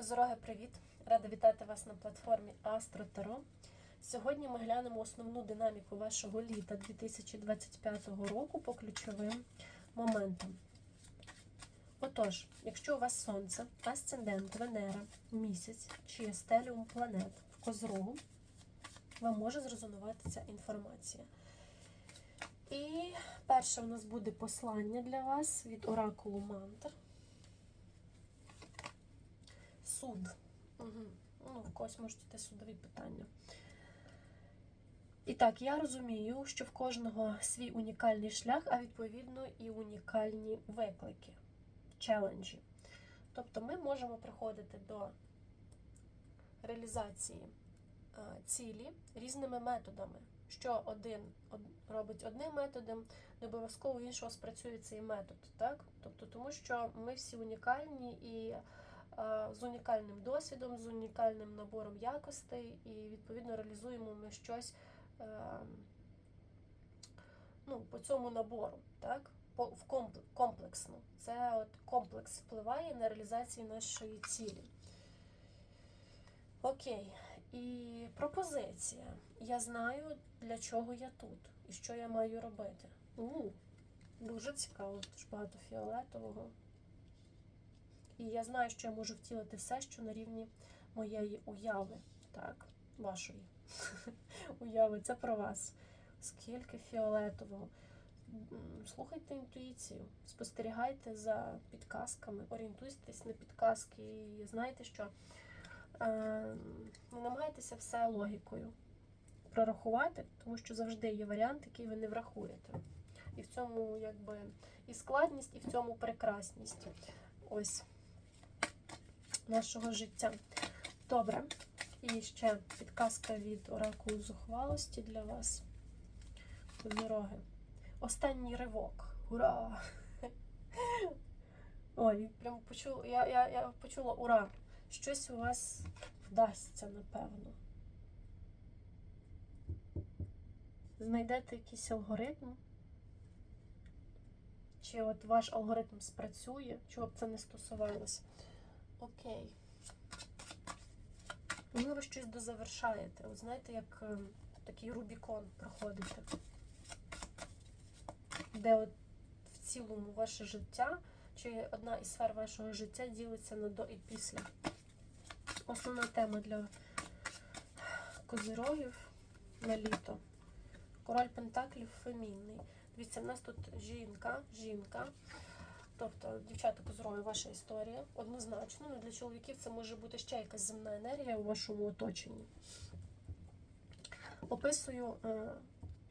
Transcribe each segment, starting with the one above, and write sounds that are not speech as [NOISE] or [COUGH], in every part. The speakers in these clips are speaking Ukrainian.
Козороги, привіт! Рада вітати вас на платформі Астро Таро. Сьогодні ми глянемо основну динаміку вашого літа 2025 року по ключовим моментам. Отож, якщо у вас Сонце, Асцендент, Венера, місяць чи стеліум планет в Козрогу, вам може зрезонувати ця інформація. І перше у нас буде послання для вас від Оракулу Мантр. Суд. Угу. Ну, в когось можуть бути судові питання. І так, я розумію, що в кожного свій унікальний шлях, а відповідно і унікальні виклики, челенджі. Тобто ми можемо приходити до реалізації е, цілі різними методами. Що один робить одним методом, не обов'язково іншого спрацює цей метод. Так? Тобто, тому що ми всі унікальні і з унікальним досвідом, з унікальним набором якостей, і відповідно реалізуємо ми щось ну, по цьому набору, так? В комплексно. Це от комплекс впливає на реалізацію нашої цілі. Окей. І пропозиція. Я знаю, для чого я тут і що я маю робити. У, Дуже цікаво, дуже багато фіолетового. І я знаю, що я можу втілити все, що на рівні моєї уяви. Так, вашої [LAUGHS] уяви. Це про вас. Скільки фіолетового. Слухайте інтуїцію, спостерігайте за підказками, орієнтуйтесь на підказки. І знаєте, що не намагайтеся все логікою прорахувати, тому що завжди є варіант, який ви не врахуєте. І в цьому якби і складність, і в цьому прекрасність. Ось нашого життя. Добре. І ще підказка від оракулу зухвалості для вас. Козороги. Останній ривок. Ура! [LAUGHS] Ой, прям почула, я, я, я почула ура! Щось у вас вдасться, напевно. Знайдете якийсь алгоритм. Чи от ваш алгоритм спрацює, чого б це не стосувалося. Окей. Можливо, ви щось дозавершаєте. От знаєте, як е, такий Рубікон проходите, де от в цілому ваше життя, чи одна із сфер вашого життя ділиться на до і після. Основна тема для козирогів на літо. Король Пентаклів фемінний. Дивіться, в нас тут жінка, жінка. Тобто, дівчата козрою, ваша історія однозначно. Ну, Для чоловіків це може бути ще якась земна енергія у вашому оточенні. Описую е,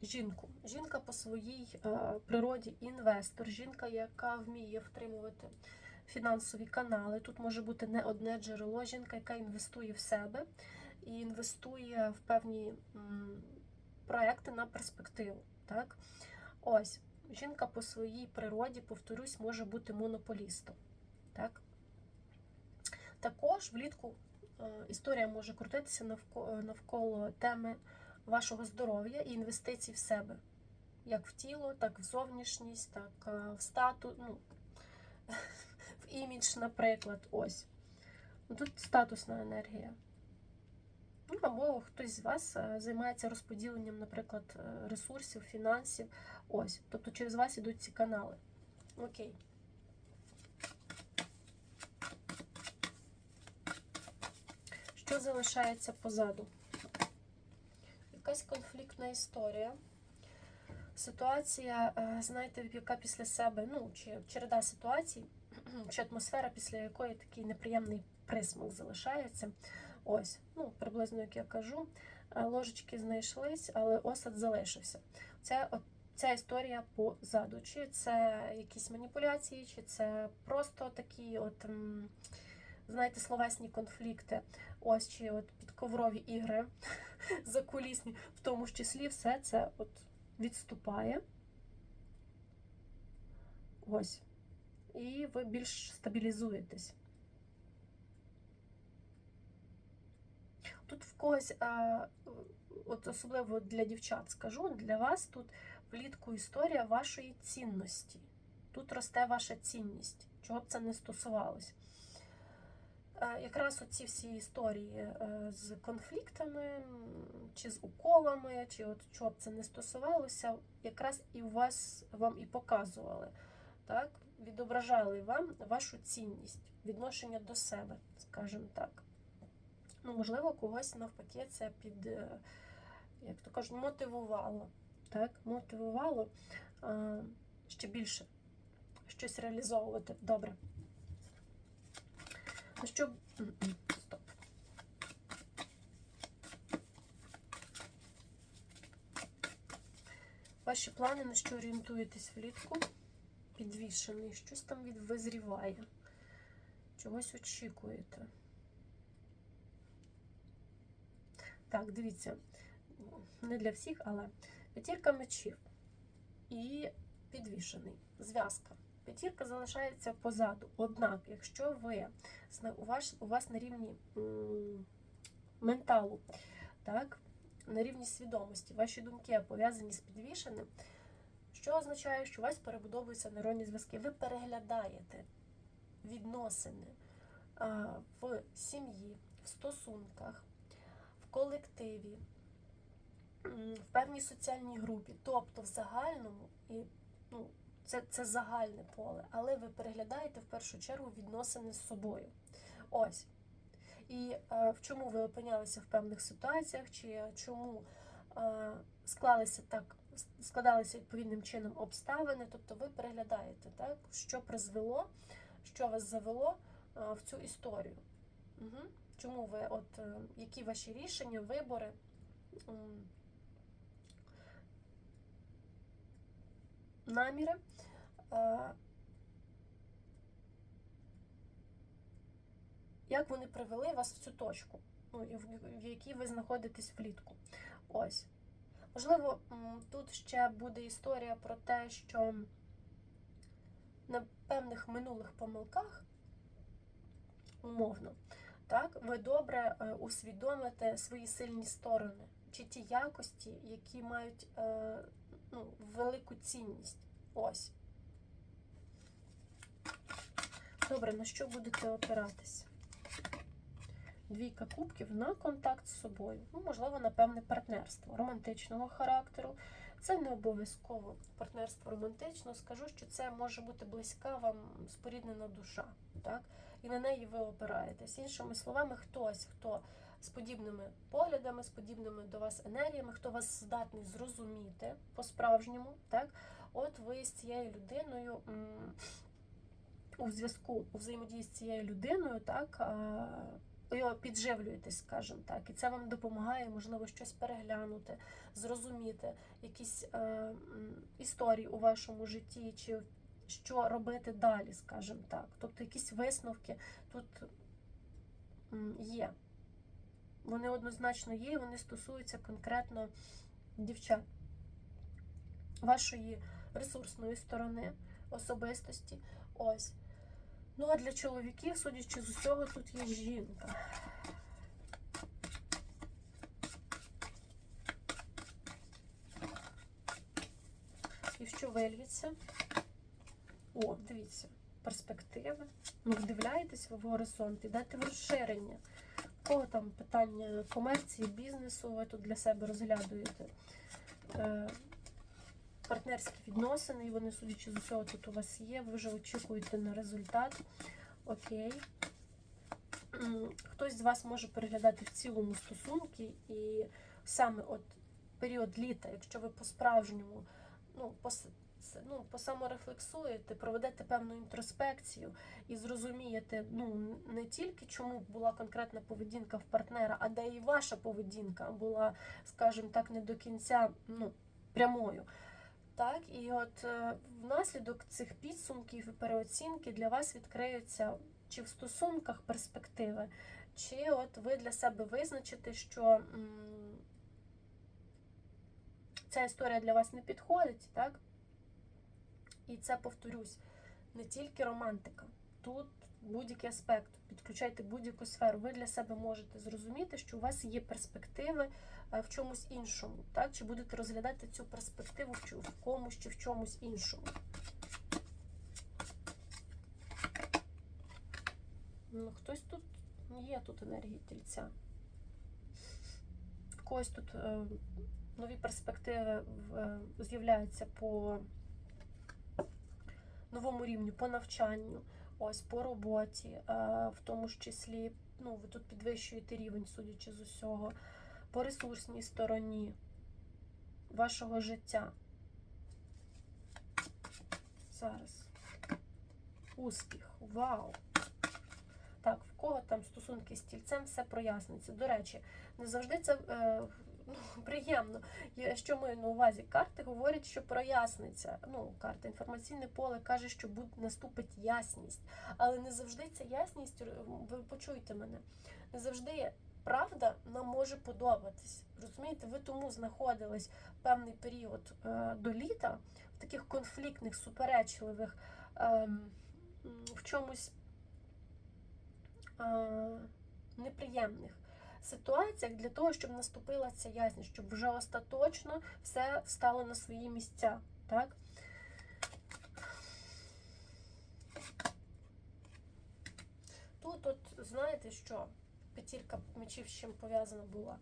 жінку. Жінка по своїй е, природі інвестор, жінка, яка вміє втримувати фінансові канали. Тут може бути не одне джерело, жінка, яка інвестує в себе і інвестує в певні м, проекти на перспективу. Так? Ось. Жінка по своїй природі, повторюсь, може бути монополістом. Так? Також влітку е, історія може крутитися навколо, навколо теми вашого здоров'я і інвестицій в себе. Як в тіло, так в зовнішність, так е, в статус, ну, [LAUGHS] в імідж, наприклад. Ось. Ну, Тут статусна енергія. Ну, або хтось з вас е, займається розподіленням, наприклад, ресурсів, фінансів. Ось. Тобто через вас ідуть ці канали. Окей. Що залишається позаду? Якась конфліктна історія. Ситуація, знаєте, яка після себе, ну, чи череда ситуацій, [CLEARS THROAT] чи атмосфера, після якої такий неприємний присмак залишається. Ось, ну, приблизно, як я кажу, ложечки знайшлись, але осад залишився. Це от, ця історія позаду. Чи це якісь маніпуляції, чи це просто такі, от, знаєте, словесні конфлікти, ось чи от підковрові ігри [LAUGHS] закулісні, в тому ж числі все це от відступає. Ось. І ви більш стабілізуєтесь. Тут в когось, от особливо для дівчат скажу, для вас тут влітку історія вашої цінності. Тут росте ваша цінність, чого б це не стосувалось. е, якраз оці всі історії е, з конфліктами, чи з уколами, чи от чого б це не стосувалося, якраз і вас вам і показували, так? відображали вам вашу цінність, відношення до себе, скажімо так. Ну, можливо, когось навпаки це під, е, як то кажуть, мотивувало. Так? Мотивувало а, ще більше щось реалізовувати. Добре. Ну що. [CLEARS THROAT] Стоп. Ваші плани, на що орієнтуєтесь влітку? Підвішений. Щось там від визріває. Чогось очікуєте. Так, дивіться, не для всіх, але п'ятірка мечів і підвішений. Зв'язка. П'ятірка залишається позаду. Однак, якщо ви у вас, у вас на рівні менталу, так, на рівні свідомості, ваші думки пов'язані з підвішеним, що означає, що у вас перебудовуються нейронні зв'язки. Ви переглядаєте відносини в сім'ї, в стосунках, колективі, в певній соціальній групі, тобто в загальному, і ну, це, це загальне поле, але ви переглядаєте в першу чергу відносини з собою. Ось. І е, в чому ви опинялися в певних ситуаціях, чи чому е, склалися так, складалися відповідним чином обставини, тобто ви переглядаєте, так, що призвело, що вас завело е, в цю історію. Угу. Чому ви, от, е, які ваші рішення, вибори? наміри. е, Як вони привели вас в цю точку, ну, в якій ви знаходитесь влітку. Ось. Можливо, тут ще буде історія про те, що на певних минулих помилках, умовно, так, ви добре е, усвідомите свої сильні сторони, чи ті якості, які мають е, ну, велику цінність. Ось. Добре, на що будете опиратися? Двійка кубків на контакт з собою. Ну, можливо, на певне партнерство романтичного характеру. Це не обов'язково партнерство романтичного. Скажу, що це може бути близька вам споріднена душа, так? І на неї ви опираєтесь. Іншими словами, хтось, хто з подібними поглядами, з подібними до вас енергіями, хто вас здатний зрозуміти по-справжньому, так? От ви з цією людиною у зв'язку, у взаємодії з цією людиною, так, ви підживлюєтесь, скажімо так, і це вам допомагає, можливо, щось переглянути, зрозуміти якісь е, історії у вашому житті, чи що робити далі, скажімо так. Тобто якісь висновки тут є. Вони однозначно є, і вони стосуються конкретно дівчат, вашої ресурсної сторони, особистості. Ось. Ну, а для чоловіків, судячи з усього, тут є жінка. І що вильється? О, дивіться, перспективи. Ну, вдивляєтесь в горизонт, ідете в розширення. Кого там питання комерції, бізнесу, ви тут для себе розглядуєте. Е, партнерські відносини, і вони, судячи з усього, тут у вас є. Ви вже очікуєте на результат. Окей. Хтось з вас може переглядати в цілому стосунки, і саме от період літа, якщо ви по-справжньому ну, це, ну, посаморефлексуєте, проведете певну інтроспекцію і зрозумієте, ну, не тільки чому була конкретна поведінка в партнера, а де і ваша поведінка була, скажімо так, не до кінця ну, прямою. Так, і от е, внаслідок цих підсумків і переоцінки для вас відкриються чи в стосунках перспективи, чи от ви для себе визначите, що ця історія для вас не підходить, так? І це повторюсь, не тільки романтика. Тут будь-який аспект, підключайте будь-яку сферу. Ви для себе можете зрозуміти, що у вас є перспективи е, в чомусь іншому, так? Чи будете розглядати цю перспективу в комусь чи в чомусь іншому. Ну, хтось тут Є тут енергії тільця. В когось тут е, нові перспективи е, з'являються по новому рівню, по навчанню, ось по роботі, е, в тому ж числі, ну, ви тут підвищуєте рівень, судячи з усього, по ресурсній стороні вашого життя. Зараз. Успіх. Вау! Так, в кого там стосунки з тільцем, все проясниться. До речі, не завжди це е, ну, [LAUGHS] приємно. Що маю на увазі? Карти говорять, що проясниться. Ну, карта інформаційне поле каже, що наступить ясність. Але не завжди ця ясність, е, ви почуйте мене, не завжди правда нам може подобатись. Розумієте, ви тому знаходились певний період е, до літа в таких конфліктних, суперечливих, м, в чомусь е, неприємних ситуаціях для того, щоб наступила ця ясність, щоб вже остаточно все стало на свої місця. Так? Тут, от, знаєте що, п'ятірка мечів з чим пов'язана була?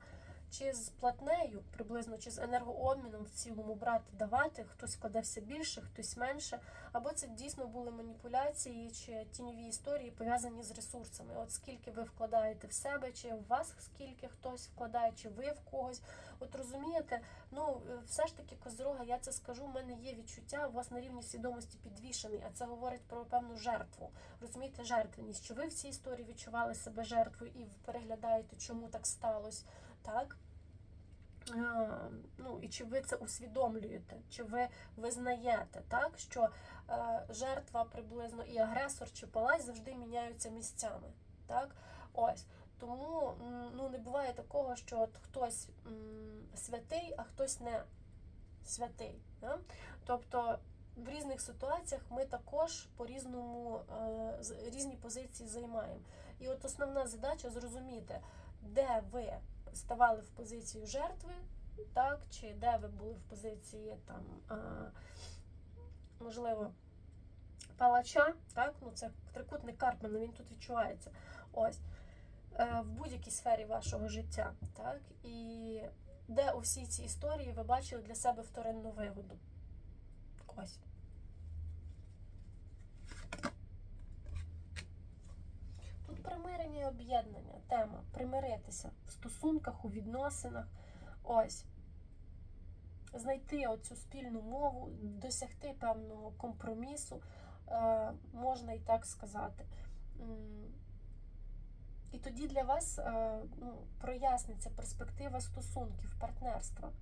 Чи з платнею приблизно, чи з енергообміном в цілому брати, давати, хтось вкладе все більше, хтось менше, або це дійсно були маніпуляції чи тіньові історії пов'язані з ресурсами. От скільки ви вкладаєте в себе, чи в вас скільки хтось вкладає, чи ви в когось. От розумієте, ну е, все ж таки козрога, я це скажу, в мене є відчуття, у вас на рівні свідомості підвішений, а це говорить про певну жертву. Розумієте, жертвеність, що ви в цій історії відчували себе жертвою і переглядаєте, чому так сталося. Так? Ну, і чи ви це усвідомлюєте, чи ви визнаєте, так, що е, жертва приблизно і агресор, чи палач завжди міняються місцями. Так? Ось. Тому ну, не буває такого, що от хтось святий, а хтось не святий. Да? Тобто в різних ситуаціях ми також по-різному е, різні позиції займаємо. І от основна задача зрозуміти, де ви ставали в позицію жертви, так, чи де ви були в позиції там, можливо, палача, так, ну це трикутник Карпмана, він тут відчувається. Ось. Е, В будь-якій сфері вашого життя, так, і де у всій цій історії ви бачили для себе вторинну вигоду. Ось. Тут примирення і об'єднання, тема примиритися в стосунках, у відносинах. Ось. Знайти оцю спільну мову, досягти певного компромісу, е, можна і так сказати. І тоді для вас е, ну, проясниться перспектива стосунків, партнерства.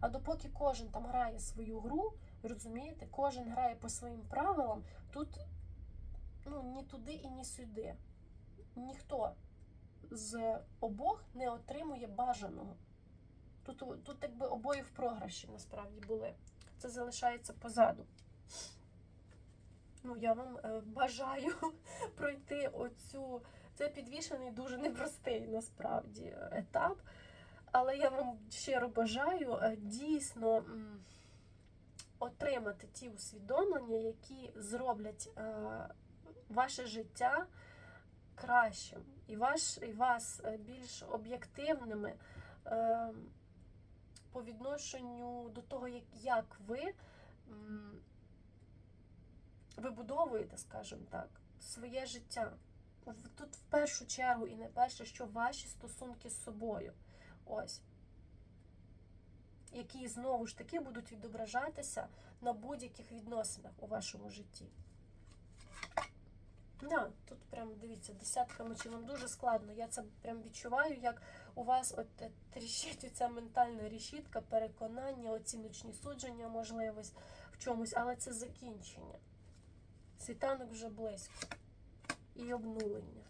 А допоки кожен там грає свою гру, розумієте, кожен грає по своїм правилам, тут ну, ні туди і ні сюди ніхто з обох не отримує бажаного. Тут, тут якби обоє в програші насправді були. Це залишається позаду. Ну, я вам е, бажаю [LAUGHS] пройти оцю. Це підвішений дуже непростий насправді етап. Але я вам щиро бажаю е, дійсно отримати ті усвідомлення, які зроблять е, ваше життя кращим, і, ваш, і вас е, більш об'єктивними е, по відношенню до того, як, як ви вибудовуєте, скажімо так, своє життя. Тут в першу чергу і не перше, що ваші стосунки з собою. Ось. Які знову ж таки будуть відображатися на будь-яких відносинах у вашому житті. Да, тут прям дивіться, десятка мечів. Вам дуже складно. Я це прям відчуваю, як у вас от е, тріщить оця ментальна рішітка, переконання, оціночні судження, можливість в чомусь, але це закінчення. Світанок вже близько. І обнулення.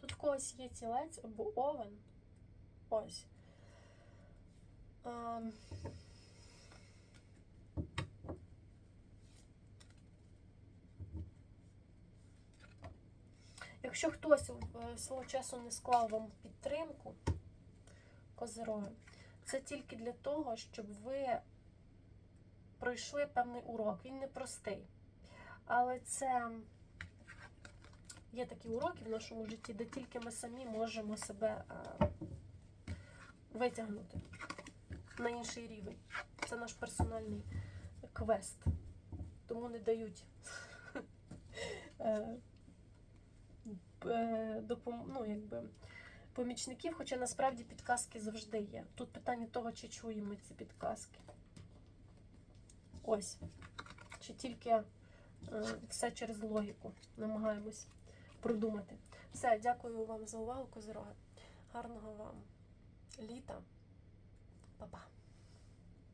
Тут в когось є тілець або овен. Ось. Ем. Якщо хтось е, свого часу не склав вам підтримку, козироги, Це тільки для того, щоб ви пройшли певний урок. Він непростий. Але це є такі уроки в нашому житті, де тільки ми самі можемо себе е, витягнути на інший рівень. Це наш персональний квест. Тому не дають [LAUGHS] е, е, ну, помічників, хоча насправді підказки завжди є. Тут питання того, чи чуємо ці підказки. Ось. Чи тільки е, все через логіку намагаємось продумати. Все, дякую вам за увагу, козироги. Гарного вам літа. Па-па.